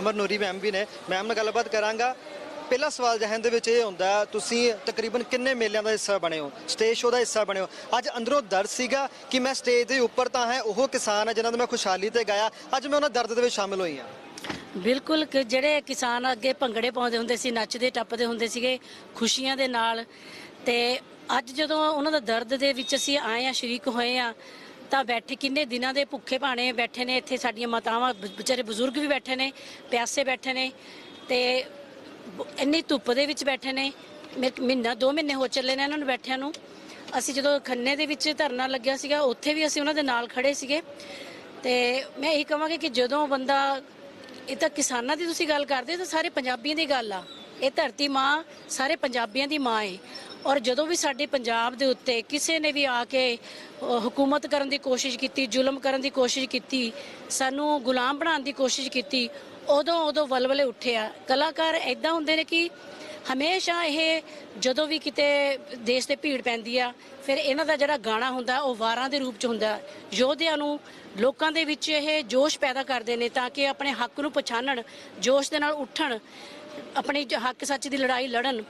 ਅਮਰ ma'am ਵੀ ਨੇ। Ma'am ਨਾਲ ਗੱਲਬਾਤ ਕਰਾਂਗਾ। ਪਹਿਲਾ ਸਵਾਲ ਜਹਨ ਦੇ ਵਿੱਚ ਇਹ ਹੁੰਦਾ, ਤੁਸੀਂ ਤਕਰੀਬਨ ਕਿੰਨੇ ਮੇਲਿਆਂ ਦਾ ਹਿੱਸਾ ਬਣੇ ਹੋ? ਸਟੇਜ ਸ਼ੋਅ ਦਾ ਹਿੱਸਾ ਬਣੇ ਹੋ? ਅੱਜ ਅੰਦਰੋਂ ਦਰਦ ਸੀਗਾ ਕਿ ਮੈਂ ਸਟੇਜ ਦੇ ਉੱਪਰ ਤਾਂ ਹੈ, ਉਹ ਕਿਸਾਨ ਹੈ ਜਿਨ੍ਹਾਂ ਦਾ ਮੈਂ ਖੁਸ਼ਹਾਲੀ ਤੇ ਗਾਇਆ। ਅੱਜ ਮੈਂ ਉਹਨਾਂ ਦਰਦ ਦੇ ਵਿੱਚ ਸ਼ਾਮਿਲ ਹੋਈ ਹਾਂ। ਬਿਲਕੁਲ ਕਿ ਜਿਹੜੇ ਕਿਸਾਨ ਅੱਗੇ ਭੰਗੜੇ ਪਾਉਂਦੇ ਹੁੰਦੇ ਸੀ, ਨੱਚਦੇ, ਟੱਪਦੇ ਹੁੰਦੇ ਸੀਗੇ, ਖੁਸ਼ੀਆਂ ਦੇ ਨਾਲ। ਤੇ ਅੱਜ ਜਦੋਂ ਉਹਨਾਂ ਦਾ ਦਰਦ ਦੇ ਵਿੱਚ ਅਸੀਂ ਆਏ ਆ ਸ਼ਰੀਕ ਹੋਏ ਆ ਤਾਂ ਬੈਠੇ, ਕਿੰਨੇ ਦਿਨਾਂ ਦੇ ਭੁੱਖੇ ਭਾਣੇ ਬੈਠੇ ਨੇ ਇੱਥੇ ਸਾਡੀਆਂ ਮਾਤਾਵਾਂ ਵਿਚਾਰੇ ਬਜ਼ੁਰਗ ਵੀ ਬੈਠੇ ਨੇ, ਪਿਆਸੇ ਬੈਠੇ ਨੇ ਤੇ ਇੰਨੀ ਧੁੱਪ ਦੇ ਵਿੱਚ ਬੈਠੇ ਨੇ। ਮੇਰੇ- ਮਹੀਨਾ, ਦੋ ਮਹੀਨੇ ਹੋ ਚੱਲੇ ਨੇ ਇਹਨਾਂ ਨੂੰ ਬੈਠਿਆਂ ਨੂੰ। ਅਸੀਂ ਜਦੋਂ ਖੰਨੇ ਦੇ ਵਿੱਚ ਧਰਨਾ ਲੱਗਿਆ ਸੀਗਾ, ਉੱਥੇ ਵੀ ਅਸੀਂ ਉਹਨਾਂ ਦੇ ਨਾਲ ਖੜੇ ਸੀਗੇ। ਤੇ ਮੈਂ ਇਹੀ ਕਹਾਂਗੀ ਕਿ ਜਦੋਂ ਬੰਦਾ, ਇਹ ਤਾਂ ਕਿਸਾਨਾਂ ਦੀ ਤੁਸੀਂ ਗੱਲ ਕਰਦੇ ਹੋ ਤਾਂ ਸਾਰੇ ਪੰਜਾਬੀਆਂ ਦੀ ਗੱਲ ਆ। ਇਹ ਧਰਤੀ ਮਾਂ ਸਾਰੇ ਪੰਜਾਬੀਆਂ ਦੀ ਮਾਂ ਹੈ ਔਰ ਜਦੋਂ ਵੀ ਸਾਡੇ ਪੰਜਾਬ ਦੇ ਉੱਤੇ ਕਿਸੇ ਨੇ ਵੀ ਆ ਕੇ ਹਕੂਮਤ ਕਰਨ ਦੀ ਕੋਸ਼ਿਸ਼ ਕੀਤੀ, ਜ਼ੁਲਮ ਕਰਨ ਦੀ ਕੋਸ਼ਿਸ਼ ਕੀਤੀ, ਸਾਨੂੰ ਗੁਲਾਮ ਬਣਾਉਣ ਦੀ ਕੋਸ਼ਿਸ਼ ਕੀਤੀ, ਉਦੋਂ ਉਦੋਂ ਵਲਵਲੇ ਉੱਠਿਆ ਕਲਾਕਾਰ ਐਦਾਂ ਹੁੰਦੇ ਨੇ ਕਿ ਹਮੇਸ਼ਾ ਇਹ ਜਦੋਂ ਵੀ ਕਿਤੇ ਦੇਸ਼ ਤੇ ਭੀੜ ਪੈਂਦੀ ਆ, ਫਿਰ ਇਹਨਾਂ ਦਾ ਜਿਹੜਾ ਗਾਣਾ ਹੁੰਦਾ, ਉਹ ਵਾਰਾਂ ਦੇ ਰੂਪ ਚ ਹੁੰਦਾ। ਯੋਧਿਆਂ ਨੂੰ ਲੋਕਾਂ ਦੇ ਵਿੱਚ ਇਹ ਜੋਸ਼ ਪੈਦਾ ਕਰਦੇ ਨੇ ਤਾਂ ਕਿ ਆਪਣੇ ਹੱਕ ਨੂੰ ਪਛਾਣਨ ਜੋਸ਼ ਦੇ ਨਾਲ ਉੱਠਣ। ਆਪਣੀ ਜ- ਹੱਕ ਸੱਚ ਦੀ ਲੜਾਈ ਲੜਨ।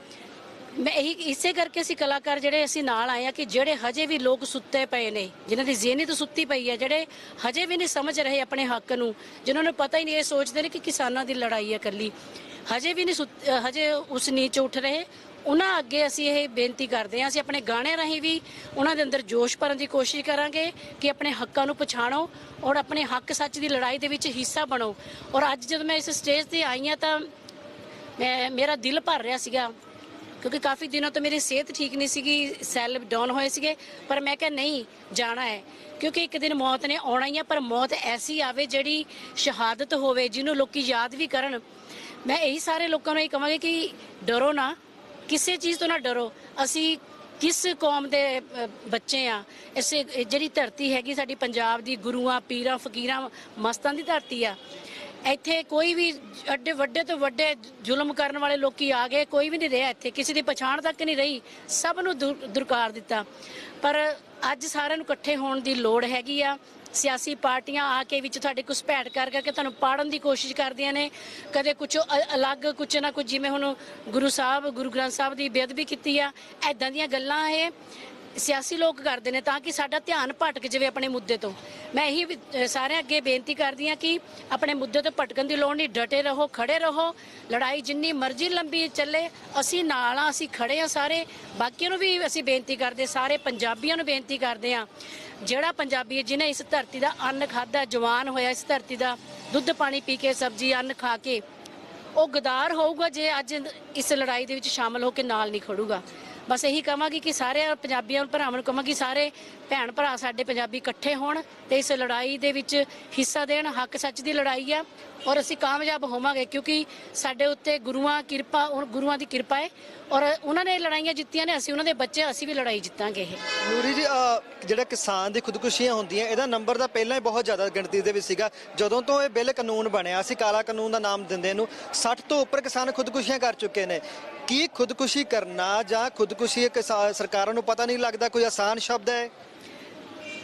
ਮੈਂ ਇਹੀ, ਇਸੇ ਕਰਕੇ ਅਸੀਂ ਕਲਾਕਾਰ ਜਿਹੜੇ ਅਸੀਂ ਨਾਲ ਆਏ ਆ ਕਿ ਜਿਹੜੇ ਹਜੇ ਵੀ ਲੋਕ ਸੁੱਤੇ ਪਏ ਨੇ, ਜਿਨ੍ਹਾਂ ਦੀ ਜ਼ਿਹਨੀ ਸੁੱਤੀ ਪਈ ਹੈ, ਜਿਹੜੇ ਹਜੇ ਵੀ ਨਹੀਂ ਸਮਝ ਰਹੇ ਆਪਣੇ ਹੱਕ ਨੂੰ, ਜਿਨ੍ਹਾਂ ਨੂੰ ਪਤਾ ਹੀ ਨਹੀਂ, ਇਹ ਸੋਚਦੇ ਨੇ ਕਿ ਕਿਸਾਨਾਂ ਦੀ ਲੜਾਈ ਹੈ ਇਕੱਲੀ। ਹਜੇ ਵੀ ਨਹੀਂ ਸੁੱਤ- ਹਜੇ ਉਸ ਨੀਚ ਉੱਠ ਰਹੇ। ਉਹਨਾਂ ਅੱਗੇ ਅਸੀਂ ਇਹ ਬੇਨਤੀ ਕਰਦੇ ਹਾਂ, ਅਸੀਂ ਆਪਣੇ ਗਾਣੇ ਰਾਹੀਂ ਵੀ ਉਹਨਾਂ ਦੇ ਅੰਦਰ ਜੋਸ਼ ਭਰਨ ਦੀ ਕੋਸ਼ਿਸ਼ ਕਰਾਂਗੇ ਕਿ ਆਪਣੇ ਹੱਕਾਂ ਨੂੰ ਪਛਾਣੋ ਔਰ ਆਪਣੇ ਹੱਕ ਸੱਚ ਦੀ ਲੜਾਈ ਦੇ ਵਿੱਚ ਹਿੱਸਾ ਬਣੋ। ਔਰ ਅੱਜ ਜਦੋਂ ਮੈਂ ਇਸ ਸਟੇਜ ਤੇ ਆਈ ਹਾਂ ਤਾਂ ਮੈਂ ਮੇਰਾ ਦਿਲ ਭਰ ਰਿਹਾ ਸੀਗਾ। ਕਿਉਂਕਿ ਕਾਫੀ ਦਿਨਾਂ ਤੋਂ ਮੇਰੀ ਸਿਹਤ ਠੀਕ ਨਹੀਂ ਸੀਗੀ ਸੈੱਲ ਡਾਊਨ ਹੋਏ ਸੀਗੇ ਪਰ ਮੈਂ ਕਿਹਾ ਨਹੀਂ ਜਾਣਾ ਹੈ। ਕਿਉਂਕਿ ਇੱਕ ਦਿਨ ਮੌਤ ਨੇ ਆਉਣਾ ਹੀ ਆ ਪਰ ਮੌਤ ਐਸੀ ਆਵੇ ਜਿਹੜੀ ਸ਼ਹਾਦਤ ਹੋਵੇ ਜਿਹਨੂੰ ਲੋਕੀ ਯਾਦ ਵੀ ਕਰਨ। ਮੈਂ ਇਹੀ ਸਾਰੇ ਲੋਕਾਂ ਨੂੰ ਇਹ ਕਹਾਂਗੀ ਕਿ ਡਰੋ ਨਾ। ਕਿਸੇ ਚੀਜ਼ ਤੋਂ ਨਾ ਡਰੋ। ਅਸੀਂ ਕਿਸ ਕੌਮ ਦੇ ਅ, ਬੱਚੇ ਆ। ਇਸੇ ਜਿਹੜੀ ਧਰਤੀ ਹੈਗੀ ਸਾਡੀ ਪੰਜਾਬ ਦੀ ਗੁਰੂਆਂ ਪੀਰਾਂ ਫਕੀਰਾਂ ਮਸਤਾਂ ਦੀ ਧਰਤੀ ਆ। ਇੱਥੇ ਕੋਈ ਵੀ ਅੱਡੇ ਵੱਡੇ ਤੋਂ ਵੱਡੇ ਜ਼ੁਲਮ ਕਰਨ ਵਾਲੇ ਲੋਕੀ ਆ ਗਏ, ਕੋਈ ਵੀ ਨਹੀਂ ਰਿਹਾ ਇੱਥੇ, ਕਿਸੇ ਦੀ ਪਛਾਣ ਤੱਕ ਨਹੀਂ ਰਹੀ, ਸਭ ਨੂੰ ਦੁਰ- ਦੁਰਕਾਰ ਦਿੱਤਾ। ਪਰ ਅੱਜ ਸਾਰਿਆਂ ਨੂੰ ਇਕੱਠੇ ਹੋਣ ਦੀ ਲੋੜ ਹੈਗੀ ਆ। ਸਿਆਸੀ ਪਾਰਟੀਆਂ ਆ ਕੇ ਵਿੱਚ ਤੁਹਾਡੇ ਘੁਸਪੈਠ ਕਰ ਕਰਕੇ ਤੁਹਾਨੂੰ ਪਾੜਨ ਦੀ ਕੋਸ਼ਿਸ਼ ਕਰਦੀਆਂ ਨੇ। ਕਦੇ ਕੁਝ ਅਲੱਗ ਕੁਝ ਨਾ ਕੁਝ ਜਿਵੇਂ ਹੁਣ ਗੁਰੂ ਸਾਹਿਬ, ਗੁਰੂ ਗ੍ਰੰਥ ਸਾਹਿਬ ਦੀ ਬੇਅਦਬੀ ਕੀਤੀ ਆ। ਐਦਾਂ ਦੀਆਂ ਗੱਲਾਂ ਇਹ ਸਿਆਸੀ ਲੋਕ ਕਰਦੇ ਨੇ ਤਾਂ ਕਿ ਸਾਡਾ ਧਿਆਨ ਭਟਕ ਜਾਵੇ ਆਪਣੇ ਮੁੱਦੇ ਤੋਂ। ਮੈਂ ਇਹੀ ਵੀ, ਸਾਰਿਆਂ ਅੱਗੇ ਬੇਨਤੀ ਕਰਦੀ ਹਾਂ ਕਿ ਆਪਣੇ ਮੁੱਦੇ ਤੋਂ ਭਟਕਣ ਦੀ ਲੋੜ ਨਹੀਂ। ਡਟੇ ਰਹੋ ਖੜੇ ਰਹੋ। ਲੜਾਈ ਜਿੰਨੀ ਮਰਜ਼ੀ ਲੰਬੀ ਚੱਲੇ ਅਸੀਂ ਨਾਲ ਆ ਅਸੀਂ ਖੜੇ ਆ ਸਾਰੇ। ਬਾਕੀਆਂ ਨੂੰ ਵੀ ਅਸੀਂ ਬੇਨਤੀ ਕਰਦੇ ਸਾਰੇ ਪੰਜਾਬੀਆਂ ਨੂੰ ਬੇਨਤੀ ਕਰਦੇ ਆ ਜਿਹੜਾ ਪੰਜਾਬੀ ਜਿਹਨੇ ਇਸ ਧਰਤੀ ਦਾ ਅੰਨ ਖਾਦਾ ਜਵਾਨ ਹੋਇਆ ਇਸ ਧਰਤੀ ਦਾ ਦੁੱਧ ਪਾਣੀ ਪੀ ਕੇ ਸਬਜ਼ੀ ਅੰਨ ਖਾ ਕੇ ਉਹ ਗਦਾਰ ਹੋਊਗਾ ਜੇ ਅੱਜ ਇਸ ਲੜਾਈ ਦੇ ਵਿੱਚ ਸ਼ਾਮਲ ਹੋ ਕੇ ਨਾਲ ਨਹੀਂ ਖੜੂਗਾ। ਬਸ ਇਹੀ ਕਹਾਂਗੀ ਕਿ ਸਾਰੇ ਪੰਜਾਬੀਆਂ ਭਰਾਵਾਂ ਨੂੰ ਕਹਾਂਗੀ ਸਾਰੇ ਭੈਣ ਭਰਾ ਸਾਡੇ ਪੰਜਾਬੀ ਇਕੱਠੇ ਹੋਣ ਤੇ ਇਸ ਲੜਾਈ ਦੇ ਵਿੱਚ ਹਿੱਸਾ ਦੇਣ, ਹੱਕ ਸੱਚ ਦੀ ਲੜਾਈ ਆ। ਔਰ ਅਸੀਂ ਕਾਮਯਾਬ ਹੋਵਾਂਗੇ ਕਿਉਂਕਿ ਸਾਡੇ ਉੱਤੇ ਗੁਰੂਆਂ ਕਿਰਪਾ ਔਰ ਗੁਰੂਆਂ ਦੀ ਕਿਰਪਾ ਹੈ ਔਰ ਉਹਨਾਂ ਨੇ ਲੜਾਈਆਂ ਜਿੱਤੀਆਂ ਨੇ ਅਸੀਂ ਉਹਨਾਂ ਦੇ ਬੱਚੇ ਅਸੀਂ ਵੀ ਲੜਾਈ ਜਿੱਤਾਂਗੇ ਇਹ। ਨੂਰੀ ਜੀ ਜਿਹੜਾ ਕਿਸਾਨ ਦੀ ਖੁਦਕੁਸ਼ੀਆਂ ਹੁੰਦੀਆਂ ਇਹਦਾ ਨੰਬਰ ਤਾਂ ਪਹਿਲਾਂ ਹੀ ਬਹੁਤ ਜ਼ਿਆਦਾ ਗਿਣਤੀ ਦੇ ਵਿੱਚ ਸੀਗਾ। ਜਦੋਂ ਤੋਂ ਇਹ ਬਿੱਲ ਕਾਨੂੰਨ ਬਣਿਆ ਸੀ ਕਾਲਾ ਕਾਨੂੰਨ ਦਾ ਨਾਮ ਦਿੰਦੇ ਨੂੰ 60 ਤੋਂ ਉੱਪਰ ਕਿਸਾਨ ਖੁਦਕੁਸ਼ੀਆਂ ਕਰ ਚੁੱਕੇ ਨੇ। ਕੀ ਖੁਦਕੁਸ਼ੀ ਕਰਨਾ ਜਾਂ ਖੁਦਕੁਸ਼ੀ ਕਿਸਾ- ਸਰਕਾਰਾਂ ਨੂੰ ਪਤਾ ਨਹੀਂ ਲੱਗਦਾ ਕੋਈ ਆਸਾਨ ਸ਼ਬਦ ਹੈ?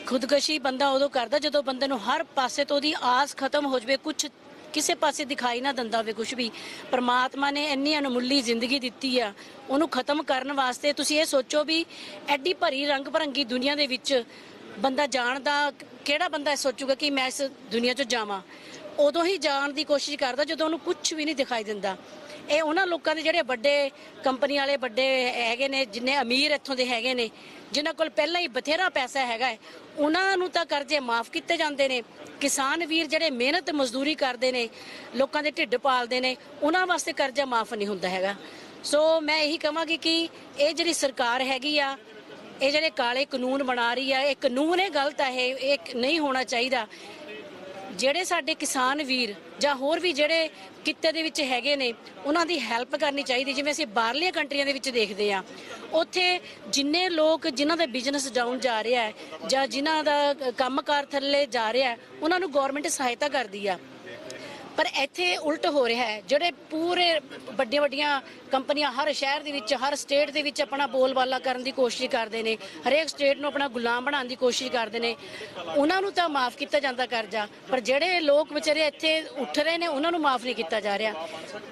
ਖੁਦਕਸ਼ੀ ਬੰਦਾ ਉਦੋਂ ਕਰਦਾ ਜਦੋਂ ਬੰਦੇ ਨੂੰ ਹਰ ਪਾਸੇ ਤੋਂ ਉਹਦੀ ਆਸ ਖਤਮ ਹੋ ਜਵੇ ਕੁਝ ਕਿਸੇ ਪਾਸੇ ਦਿਖਾਈ ਨਾ ਦਿੰਦਾ ਹੋਵੇ ਕੁਝ ਵੀ। ਪਰਮਾਤਮਾ ਨੇ ਇੰਨੀ ਅਨਮੁੱਲੀ ਜ਼ਿੰਦਗੀ ਦਿੱਤੀ ਆ, ਉਹਨੂੰ ਖਤਮ ਕਰਨ ਵਾਸਤੇ ਤੁਸੀਂ ਇਹ ਸੋਚੋ ਵੀ ਐਡੀ ਭਰੀ ਰੰਗ ਭਰੰਗੀ ਦੁਨੀਆ ਦੇ ਵਿੱਚ ਬੰਦਾ ਜਾਣਦਾ ਕਿਹੜਾ ਬੰਦਾ ਸੋਚੂਗਾ ਕਿ ਮੈਂ ਇਸ ਦੁਨੀਆ 'ਚੋਂ ਜਾਵਾਂ? ਉਦੋਂ ਹੀ ਜਾਣ ਦੀ ਕੋਸ਼ਿਸ਼ ਕਰਦਾ ਜਦੋਂ ਉਹਨੂੰ ਕੁਝ ਵੀ ਨਹੀਂ ਦਿਖਾਈ ਦਿੰਦਾ। ਇਹ ਉਹਨਾਂ ਲੋਕਾਂ ਦੇ ਜਿਹੜੇ ਵੱਡੇ ਕੰਪਨੀ ਵਾਲੇ ਵੱਡੇ ਹੈਗੇ ਨੇ, ਜਿੰਨੇ ਅਮੀਰ ਇੱਥੋਂ ਦੇ ਹੈਗੇ ਨੇ, ਜਿਨ੍ਹਾਂ ਕੋਲ ਪਹਿਲਾਂ ਹੀ ਬਥੇਰਾ ਪੈਸਾ ਹੈਗਾ ਹੈ, ਉਹਨਾਂ ਨੂੰ ਤਾਂ ਕਰਜ਼ੇ ਮਾਫ ਕੀਤੇ ਜਾਂਦੇ ਨੇ। ਕਿਸਾਨ ਵੀਰ ਜਿਹੜੇ ਮਿਹਨਤ ਮਜ਼ਦੂਰੀ ਕਰਦੇ ਨੇ, ਲੋਕਾਂ ਦੇ ਢਿੱਡ ਪਾਲਦੇ ਨੇ, ਉਹਨਾਂ ਵਾਸਤੇ ਕਰਜ਼ਾ ਮਾਫ ਨਹੀਂ ਹੁੰਦਾ ਹੈਗਾ। ਸੋ ਮੈਂ ਇਹੀ ਕਹਾਂਗੀ ਕਿ ਇਹ ਜਿਹੜੀ ਸਰਕਾਰ ਹੈਗੀ ਆ, ਇਹ ਜਿਹੜੇ ਕਾਲੇ ਕਾਨੂੰਨ ਬਣਾ ਰਹੀ ਆ, ਇਹ ਕਾਨੂੰਨ ਇਹ ਗਲਤ ਆ, ਇਹ ਇਹ ਨਹੀਂ ਹੋਣਾ ਚਾਹੀਦਾ। ਜਿਹੜੇ ਸਾਡੇ ਕਿਸਾਨ ਵੀਰ ਜਾਂ ਹੋਰ ਵੀ ਜਿਹੜੇ ਕਿੱਤੇ ਦੇ ਵਿੱਚ ਹੈਗੇ ਨੇ, ਉਹਨਾਂ ਦੀ ਹੈਲਪ ਕਰਨੀ ਚਾਹੀਦੀ। ਜਿਵੇਂ ਅਸੀਂ ਬਾਹਰਲੀਆਂ ਕੰਟਰੀਆਂ ਦੇ ਵਿੱਚ ਦੇਖਦੇ ਆ ਉੱਥੇ ਜਿੰਨੇ ਲੋਕ ਜਿਨ੍ਹਾਂ ਦਾ ਬਿਜ਼ਨਸ ਡਾਊਨ ਜਾ ਰਿਹਾ ਹੈ ਜਾਂ ਜਿਨ੍ਹਾਂ ਦਾ ਕੰਮਕਾਰ ਥੱਲੇ ਜਾ ਰਿਹਾ ਹੈ, ਉਹਨਾਂ ਨੂੰ ਗਵਰਨਮੈਂਟ ਸਹਾਇਤਾ ਕਰਦੀ ਆ। ਪਰ ਇੱਥੇ ਉਲਟ ਹੋ ਰਿਹਾ ਹੈ। ਜਿਹੜੇ ਪੂਰੇ ਵੱਡੀਆਂ ਵੱਡੀਆਂ ਕੰਪਨੀਆਂ ਹਰ ਸ਼ਹਿਰ ਦੇ ਵਿੱਚ, ਹਰ ਸਟੇਟ ਦੇ ਵਿੱਚ ਆਪਣਾ ਬੋਲਬਾਲਾ ਕਰਨ ਦੀ ਕੋਸ਼ਿਸ਼ ਕਰਦੇ ਨੇ, ਹਰੇਕ ਸਟੇਟ ਨੂੰ ਆਪਣਾ ਗੁਲਾਮ ਬਣਾਉਣ ਦੀ ਕੋਸ਼ਿਸ਼ ਕਰਦੇ ਨੇ, ਉਹਨਾਂ ਨੂੰ ਤਾਂ ਮਾਫ ਕੀਤਾ ਜਾਂਦਾ ਕਰਜ਼ਾ, ਪਰ ਜਿਹੜੇ ਲੋਕ ਵਿਚਾਰੇ ਇੱਥੇ ਉੱਠ ਰਹੇ ਨੇ, ਉਹਨਾਂ ਨੂੰ ਮਾਫ ਨਹੀਂ ਕੀਤਾ ਜਾ ਰਿਹਾ।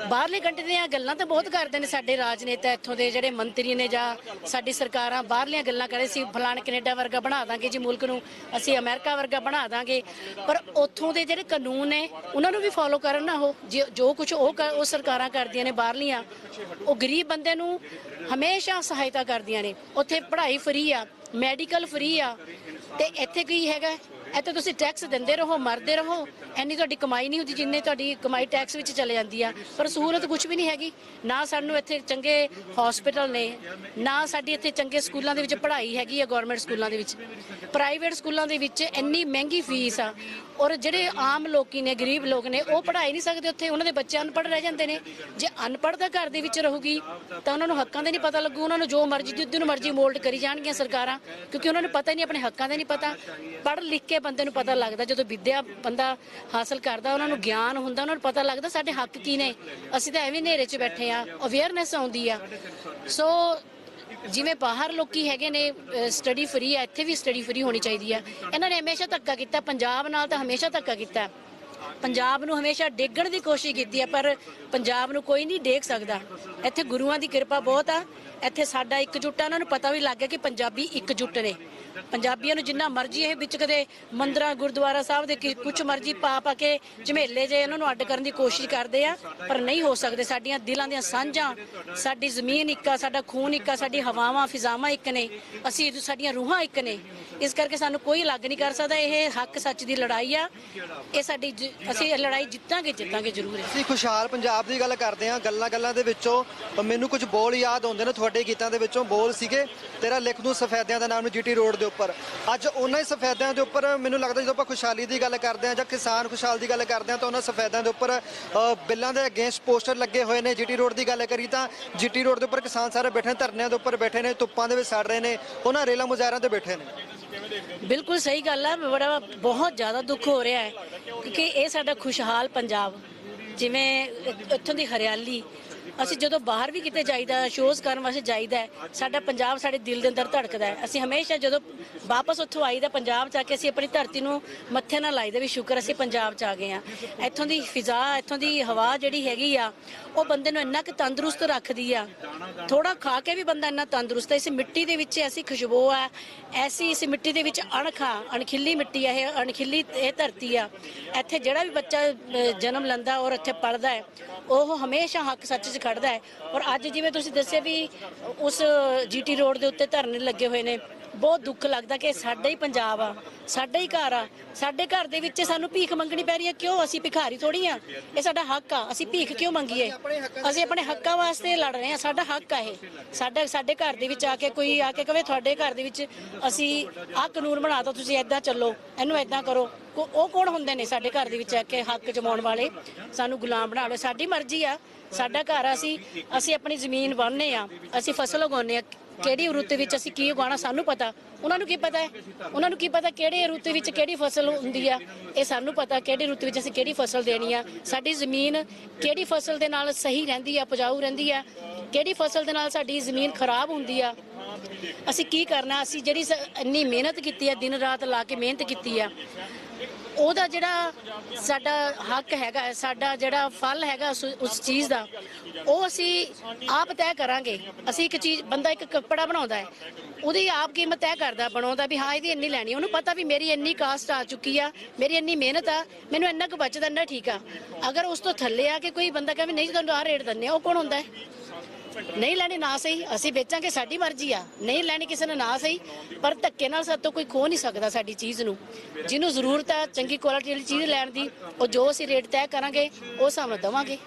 ਬਾਹਰਲੇ ਕੰਟਰੀ ਦੀਆਂ ਗੱਲਾਂ ਤਾਂ ਬਹੁਤ ਕਰਦੇ ਨੇ ਸਾਡੇ ਰਾਜਨੇਤਾ ਇੱਥੋਂ ਦੇ, ਜਿਹੜੇ ਮੰਤਰੀ ਨੇ ਜਾਂ ਸਾਡੀ ਸਰਕਾਰਾਂ, ਬਾਹਰਲੀਆਂ ਗੱਲਾਂ ਕਰੇ ਸੀ, ਫਲਾਣ ਕੈਨੇਡਾ ਵਰਗਾ ਬਣਾ ਦਾਂਗੇ ਜੀ ਮੁਲਕ ਨੂੰ, ਅਸੀਂ ਅਮਰੀਕਾ ਵਰਗਾ ਬਣਾ ਦਾਂਗੇ, ਪਰ ਉੱਥੋਂ ਦੇ ਜਿਹੜੇ ਕਾਨੂੰਨ ਨੇ, ਉਹਨਾਂ ਨੂੰ ਵੀ ਫਾਲੋ ਕਰਨ ਨਾ ਉਹ, ਜੇ- ਜੋ ਕੁਝ ਉਹ ਕਰ- ਉਹ ਸਰਕਾਰਾਂ ਕਰਦੀਆਂ ਨੇ ਬਾਹਰਲੀਆਂ, ਉਹ ਗਰੀਬ ਬੰਦੇ ਨੂੰ ਹਮੇਸ਼ਾ ਸਹਾਇਤਾ ਕਰਦੀਆਂ ਨੇ। ਉੱਥੇ ਪੜ੍ਹਾਈ ਫਰੀ ਆ, ਮੈਡੀਕਲ ਫਰੀ ਆ, ਤੇ ਇੱਥੇ ਕੀ ਹੈਗਾ? ਇੱਥੇ ਤੁਸੀਂ ਟੈਕਸ ਦਿੰਦੇ ਰਹੋ, ਮਰਦੇ ਰਹੋ ਐਨੀ ਤੁਹਾਡੀ ਕਮਾਈ ਨਹੀਂ ਹੁੰਦੀ ਜਿੰਨੇ ਤੁਹਾਡੀ ਕਮਾਈ ਟੈਕਸ ਵਿੱਚ ਚਲੇ ਜਾਂਦੀ ਆ। ਪਰ ਸਹੂਲਤ ਕੁਝ ਵੀ ਨਹੀਂ ਹੈਗੀ। ਨਾ ਸਾਨੂੰ ਇੱਥੇ ਚੰਗੇ ਹਸਪੀਟਲ ਨੇ, ਨਾ ਸਾਡੀ ਇੱਥੇ ਚੰਗੇ ਸਕੂਲਾਂ ਦੇ ਵਿੱਚ ਪੜ੍ਹਾਈ ਹੈਗੀ ਆ ਗਵਰਨਮੈਂਟ ਸਕੂਲਾਂ ਦੇ ਵਿੱਚ। ਪ੍ਰਾਈਵੇਟ ਸਕੂਲਾਂ ਦੇ ਵਿੱਚ ਇੰਨੀ ਮਹਿੰਗੀ ਫੀਸ ਆ। ਔਰ ਜਿਹੜੇ ਆਮ ਲੋਕੀ ਨੇ, ਗਰੀਬ ਲੋਕ ਨੇ, ਉਹ ਪੜ੍ਹਾਈ ਨਹੀਂ ਸਕਦੇ ਉੱਥੇ। ਉਹਨਾਂ ਦੇ ਬੱਚੇ ਅਨਪੜ੍ਹ ਰਹਿ ਜਾਂਦੇ ਨੇ। ਜੇ ਅਨਪੜ੍ਹ ਦਾ ਘਰ ਦੇ ਵਿੱਚ ਰਹੂਗੀ, ਤਾਂ ਉਹਨਾਂ ਨੂੰ ਹੱਕਾਂ ਦਾ ਨਹੀਂ ਪਤਾ ਲੱਗੂ। ਉਹਨਾਂ ਨੂੰ ਜੋ ਮਰਜ਼ੀ, ਜਿੱਦ ਨੂੰ ਮਰਜ਼ੀ ਮੋਲਡ ਕਰੀ ਜਾਣਗੀਆਂ ਸਰਕਾਰਾਂ, ਕਿਉਂਕਿ ਉਹਨਾਂ ਨੂੰ ਪਤਾ ਨਹੀਂ, ਆਪਣੇ ਹੱਕਾਂ ਦਾ ਨਹੀਂ ਪਤਾ। ਪੜ੍ਹ ਲਿਖ ਕੇ ਬੰਦੇ ਨੂੰ ਪਤਾ ਲੱਗਦਾ, ਜਦੋਂ ਵਿਦਿਆ ਬੰਦਾ ਹਾਸਲ ਕਰਦਾ, ਉਹਨਾਂ ਨੂੰ ਗਿਆਨ ਹੁੰਦਾ, ਉਹਨਾਂ ਨੂੰ ਪਤਾ ਲੱਗਦਾ ਸਾਡੇ ਹੱਕ ਕੀ ਨੇ। ਅਸੀਂ ਤਾਂ ਐਵੇਂ ਹਨੇਰੇ 'ਚ ਬੈਠੇ ਆ ਅਵੇਅਰਨੈਸ ਆਉਂਦੀ ਆ। ਸੋ ਜਿਵੇਂ ਬਾਹਰ ਲੋਕੀ ਹੈਗੇ ਨੇ ਸਟੱਡੀ ਫਰੀ ਆ, ਇੱਥੇ ਵੀ ਸਟੱਡੀ ਫਰੀ ਹੋਣੀ ਚਾਹੀਦੀ ਆ। ਇਹਨਾਂ ਨੇ ਹਮੇਸ਼ਾ ਧੱਕਾ ਕੀਤਾ, ਪੰਜਾਬ ਨਾਲ ਤਾਂ ਹਮੇਸ਼ਾ ਧੱਕਾ ਕੀਤਾ। ਪੰਜਾਬ ਨੂੰ ਹਮੇਸ਼ਾ ਡੇਗਣ ਦੀ ਕੋਸ਼ਿਸ਼ ਕੀਤੀ ਹੈ ਪਰ ਪੰਜਾਬ ਨੂੰ ਕੋਈ ਨਹੀਂ ਡੇਗ ਸਕਦਾ। ਇੱਥੇ ਗੁਰੂਆਂ ਦੀ ਕਿਰਪਾ ਬਹੁਤ ਆ ਇੱਥੇ ਸਾਡਾ ਇਕਜੁੱਟ ਆ, ਉਹਨਾਂ ਨੂੰ ਪਤਾ ਵੀ ਲੱਗ ਗਿਆ ਕਿ ਪੰਜਾਬੀ ਇਕਜੁੱਟ ਨੇ। ਪੰਜਾਬੀਆਂ ਨੂੰ ਜਿੰਨਾ ਮਰਜ਼ੀ ਇਹ ਵਿੱਚ ਕਦੇ ਮੰਦਰਾਂ, ਗੁਰਦੁਆਰਾ ਸਾਹਿਬ ਦੇ ਕੁਝ ਮਰਜ਼ੀ ਪਾ ਪਾ ਕੇ ਝਮੇਲੇ ਜੇ ਇਹਨਾਂ ਨੂੰ ਅੱਡ ਕਰਨ ਦੀ ਕੋਸ਼ਿਸ਼ ਕਰਦੇ ਆ, ਪਰ ਨਹੀਂ ਹੋ ਸਕਦੇ। ਸਾਡੀਆਂ ਦਿਲਾਂ ਦੀਆਂ ਸਾਂਝਾਂ, ਸਾਡੀ ਜ਼ਮੀਨ ਇੱਕ ਸਾਡਾ ਖੂਨ ਇੱਕ ਸਾਡੀ ਹਵਾਵਾਂ, ਫਿਜ਼ਾਵਾਂ ਇੱਕ ਨੇ, ਅਸੀਂ ਸਾਡੀਆਂ ਰੂਹਾਂ ਇੱਕ ਨੇ। ਇਸ ਕਰਕੇ ਸਾਨੂੰ ਕੋਈ ਅਲੱਗ ਨਹੀਂ ਕਰ ਸਕਦਾ, ਇਹ ਹੱਕ ਸੱਚ ਦੀ ਲੜਾਈ ਆ। ਇਹ ਸਾਡੀ ਅਸੀਂ ਇਹ ਲੜਾਈ ਜਿੱਤਾਂਗੇ ਜਿੱਤਾਂਗੇ ਜ਼ਰੂਰ। ਅਸੀਂ ਖੁਸ਼ਹਾਲ ਪੰਜਾਬ ਦੀ ਗੱਲ ਕਰਦੇ ਹਾਂ ਗੱਲਾਂ ਗੱਲਾਂ ਦੇ ਵਿੱਚੋਂ ਮੈਨੂੰ ਕੁਝ ਬੋਲ ਯਾਦ ਆਉਂਦੇ ਨੇ ਤੁਹਾਡੇ ਗੀਤਾਂ ਦੇ ਵਿੱਚੋਂ ਬੋਲ ਸੀਗੇ, ਤੇਰਾ ਲਿਖ ਦੂੰ ਸਫੈਦਿਆਂ ਦਾ ਨਾਮ ਨੂੰ ਜੀਟੀ ਰੋਡ ਦੇ ਉੱਪਰ। ਅੱਜ ਉਹਨਾਂ ਹੀ ਸਫੈਦਿਆਂ ਦੇ ਉੱਪਰ ਮੈਨੂੰ ਲੱਗਦਾ ਜਦੋਂ ਆਪਾਂ ਖੁਸ਼ਹਾਲੀ ਦੀ ਗੱਲ ਕਰਦੇ ਹਾਂ ਜਾਂ ਕਿਸਾਨ ਖੁਸ਼ਹਾਲ ਦੀ ਗੱਲ ਕਰਦੇ ਹਾਂ ਤਾਂ ਉਹਨਾਂ ਸਫੈਦਿਆਂ ਦੇ ਉੱਪਰ ਬਿੱਲਾਂ ਦੇ ਅਗੇਂਸਟ ਪੋਸਟਰ ਲੱਗੇ ਹੋਏ ਨੇ ਜੀਟੀ ਰੋਡ ਦੀ ਗੱਲ ਕਰੀ ਤਾਂ ਜੀਟੀ ਰੋਡ ਦੇ ਉੱਪਰ ਕਿਸਾਨ ਸਾਰੇ ਬੈਠੇ ਨੇ, ਧਰਨਿਆਂ ਦੇ ਉੱਪਰ ਬੈਠੇ ਨੇ, ਧੁੱਪਾਂ ਦੇ ਵਿੱਚ ਸੜ ਰਹੇ ਨੇ, ਉਹਨਾਂ ਰੇਲਾਂ ਮੁਜ਼ਾਹਰਾਂ ਤੇ ਬੈਠੇ ਨੇ। ਬਿਲਕੁਲ ਸਹੀ ਗੱਲ ਹੈ ਬੜਾ ਬਹੁਤ ਜ਼ਿਆਦਾ ਦੁੱਖ ਹੋ ਰਿਹਾ ਹੈ, ਕਿਉਂਕਿ ਇਹ ਸਾਡਾ ਖੁਸ਼ਹਾਲ ਪੰਜਾਬ, ਜਿਵੇਂ ਇੱਥੋਂ ਦੀ ਹਰਿਆਲੀ ਅਸੀਂ ਜਦੋਂ ਬਾਹਰ ਵੀ ਕਿਤੇ ਜਾਈਦਾ ਸ਼ੋਜ਼ ਕਰਨ ਵਾਸਤੇ ਜਾਈਦਾ ਸਾਡਾ ਪੰਜਾਬ ਸਾਡੇ ਦਿਲ ਦੇ ਅੰਦਰ ਧੜਕਦਾ ਹੈ। ਅਸੀਂ ਹਮੇਸ਼ਾ ਜਦੋਂ ਵਾਪਸ ਉੱਥੋਂ ਆਈਦਾ ਪੰਜਾਬ ਚ ਆ ਕੇ, ਅਸੀਂ ਆਪਣੀ ਧਰਤੀ ਨੂੰ ਮੱਥੇ ਨਾਲ ਲਾਈਦਾ ਵੀ ਸ਼ੁਕਰ, ਅਸੀਂ ਪੰਜਾਬ ਚ ਆ ਗਏ ਆ ਇੱਥੋਂ ਦੀ ਫਿਜ਼ਾ, ਇੱਥੋਂ ਦੀ ਹਵਾ ਜਿਹੜੀ ਹੈਗੀ ਆ, ਉਹ ਬੰਦੇ ਨੂੰ ਇੰਨਾ ਕੁ ਤੰਦਰੁਸਤ ਰੱਖਦੀ ਆ। ਥੋੜਾ ਖਾ ਕੇ ਵੀ ਬੰਦਾ ਇੰਨਾ ਤੰਦਰੁਸਤ ਹੈ। ਇਸ ਮਿੱਟੀ ਦੇ ਵਿੱਚ ਐਸੀ ਖੁਸ਼ਬੂ ਆ, ਐਸੀ ਇਸ ਮਿੱਟੀ ਦੇ ਵਿੱਚ ਅਣਖਾ ਅਣਖਿੱਲੀ ਮਿੱਟੀ ਆ, ਇਹ ਅਣਖਿੱਲੀ ਇਹ ਧਰਤੀ ਆ। ਇੱਥੇ ਜਿਹੜਾ ਵੀ ਬੱਚਾ ਜਨਮ ਲੈਂਦਾ ਔਰ ਇੱਥੇ ਪੜਦਾ ਹੈ ਉਹ ਹਮੇਸ਼ਾ ਹੱਕ ਸੱਚ 'ਚ ਖੜਦਾ ਹੈ। ਔਰ ਅੱਜ ਜਿਵੇਂ ਤੁਸੀਂ ਦੱਸਿਆ ਵੀ ਉਸ ਜੀਟੀ ਰੋਡ ਦੇ ਉੱਤੇ ਧਰਨੇ ਲੱਗੇ ਹੋਏ ਨੇ ਬਹੁਤ ਦੁੱਖ ਲੱਗਦਾ ਕਿ ਸਾਡਾ ਹੀ ਪੰਜਾਬ ਆ ਸਾਡਾ ਹੀ ਘਰ ਆ ਸਾਡੇ ਘਰ ਦੇ ਵਿੱਚ ਸਾਨੂੰ ਭੀਖ ਮੰਗਣੀ ਪੈ ਰਹੀ ਹੈ ਕਿਉਂ ਅਸੀਂ ਭਿਖਾਰੀ ਥੋੜੀ ਆ? ਇਹ ਸਾਡਾ ਹੱਕ ਆ ਅਸੀਂ ਭੀਖ ਕਿਉਂ ਮੰਗੀਏ? ਅਸੀਂ ਆਪਣੇ ਹੱਕਾਂ ਵਾਸਤੇ ਲੜ ਰਹੇ ਆ ਸਾਡਾ ਹੱਕ ਆ ਇਹ। ਸਾਡਾ ਸਾਡੇ ਘਰ ਦੇ ਵਿੱਚ ਆ ਕੇ ਕੋਈ ਆ ਕੇ ਕਵੇ ਤੁਹਾਡੇ ਘਰ ਦੇ ਵਿੱਚ ਅਸੀਂ ਆਹ ਕਾਨੂੰਨ ਬਣਾ ਦੋ ਤੁਸੀਂ ਐਦਾਂ ਚੱਲੋ ਇਹਨੂੰ ਐਦਾਂ ਕਰੋ। ਉਹ ਕੌਣ ਹੁੰਦੇ ਨੇ ਸਾਡੇ ਘਰ ਦੇ ਵਿੱਚ ਆ ਕੇ ਹੱਕ ਜਮਾਉਣ ਵਾਲੇ? ਸਾਨੂੰ ਗੁਲਾਮ ਬਣਾ ਲਓ ਸਾਡੀ ਮਰਜ਼ੀ ਆ ਸਾਡਾ ਘਰ ਆ, ਅਸੀਂ ਅਸੀਂ ਆਪਣੀ ਜ਼ਮੀਨ ਵਾਹੁੰਦੇ ਆ ਅਸੀਂ ਫਸਲ ਉਗਾਉਂਦੇ ਆ। ਕਿਹੜੀ ਰੁੱਤ ਵਿੱਚ ਅਸੀਂ ਕੀ ਉਗਾਉਣਾ ਸਾਨੂੰ ਪਤਾ। ਉਹਨਾਂ ਨੂੰ ਕੀ ਪਤਾ ਹੈ? ਉਹਨਾਂ ਨੂੰ ਕੀ ਪਤਾ ਕਿਹੜੇ ਰੁੱਤ ਵਿੱਚ ਕਿਹੜੀ ਫਸਲ ਹੁੰਦੀ ਆ? ਇਹ ਸਾਨੂੰ ਪਤਾ ਕਿਹੜੀ ਰੁੱਤ ਵਿੱਚ ਅਸੀਂ ਕਿਹੜੀ ਫਸਲ ਦੇਣੀ ਆ। ਸਾਡੀ ਜ਼ਮੀਨ ਕਿਹੜੀ ਫਸਲ ਦੇ ਨਾਲ ਸਹੀ ਰਹਿੰਦੀ ਆ, ਉਪਜਾਊ ਰਹਿੰਦੀ ਆ? ਕਿਹੜੀ ਫਸਲ ਦੇ ਨਾਲ ਸਾਡੀ ਜ਼ਮੀਨ ਖਰਾਬ ਹੁੰਦੀ ਆ? ਅਸੀਂ ਕੀ ਕਰਨਾ? ਅਸੀਂ ਜਿਹੜੀ ਇੰਨੀ ਮਿਹਨਤ ਕੀਤੀ ਆ, ਦਿਨ ਰਾਤ ਲਾ ਕੇ ਮਿਹਨਤ ਕੀਤੀ ਆ। ਉਹਦਾ ਜਿਹੜਾ ਸਾਡਾ ਹੱਕ ਹੈਗਾ, ਸਾਡਾ ਜਿਹੜਾ ਫਲ ਹੈਗਾ ਉਸ ਚੀਜ਼ ਦਾ, ਉਹ ਅਸੀਂ ਆਪ ਤੈਅ ਕਰਾਂਗੇ। ਅਸੀਂ ਇੱਕ ਚੀਜ਼, ਬੰਦਾ ਇੱਕ ਕੱਪੜਾ ਬਣਾਉਂਦਾ ਹੈ, ਉਹਦੀ ਆਪ ਕੀਮਤ ਤੈਅ ਕਰਦਾ, ਬਣਾਉਂਦਾ ਵੀ ਹਾਂ, ਇਹਦੀ ਇੰਨੀ ਲੈਣੀ, ਉਹਨੂੰ ਪਤਾ ਵੀ ਮੇਰੀ ਇੰਨੀ ਕਾਸਟ ਆ ਚੁੱਕੀ ਆ, ਮੇਰੀ ਇੰਨੀ ਮਿਹਨਤ ਆ, ਮੈਨੂੰ ਇੰਨਾ ਕੁ ਬਚਦਾ, ਇੰਨਾ ਠੀਕ ਆ। ਅਗਰ ਉਸ ਤੋਂ ਥੱਲੇ ਆ ਕੇ ਕੋਈ ਬੰਦਾ ਕਹੇ ਵੀ ਨਹੀਂ ਤੁਹਾਨੂੰ ਆਹ ਰੇਟ ਦਿੰਨੇ ਆ, ਉਹ ਕੌਣ ਹੁੰਦਾ ਹੈ? ਨਹੀਂ ਲੈਣੀ ਨਾ ਸਹੀ, ਅਸੀਂ ਵੇਚਾਂਗੇ, ਸਾਡੀ ਮਰਜ਼ੀ ਆ। ਨਹੀਂ ਲੈਣੀ ਕਿਸੇ ਨੇ ਨਾ ਸਹੀ, ਪਰ ਧੱਕੇ ਨਾਲ ਸਾਤੋਂ ਕੋਈ ਖੋ ਨਹੀਂ ਸਕਦਾ ਸਾਡੀ ਚੀਜ਼ ਨੂੰ। ਜਿਹਨੂੰ ਜ਼ਰੂਰਤ ਆ ਚੰਗੀ ਕੁਆਲਿਟੀ ਵਾਲੀ ਚੀਜ਼ ਲੈਣ ਦੀ, ਉਹ ਜੋ ਅਸੀਂ ਰੇਟ ਤੈਅ ਕਰਾਂਗੇ, ਉਹ ਸਾਨੂੰ ਦਵਾਂਗੇ।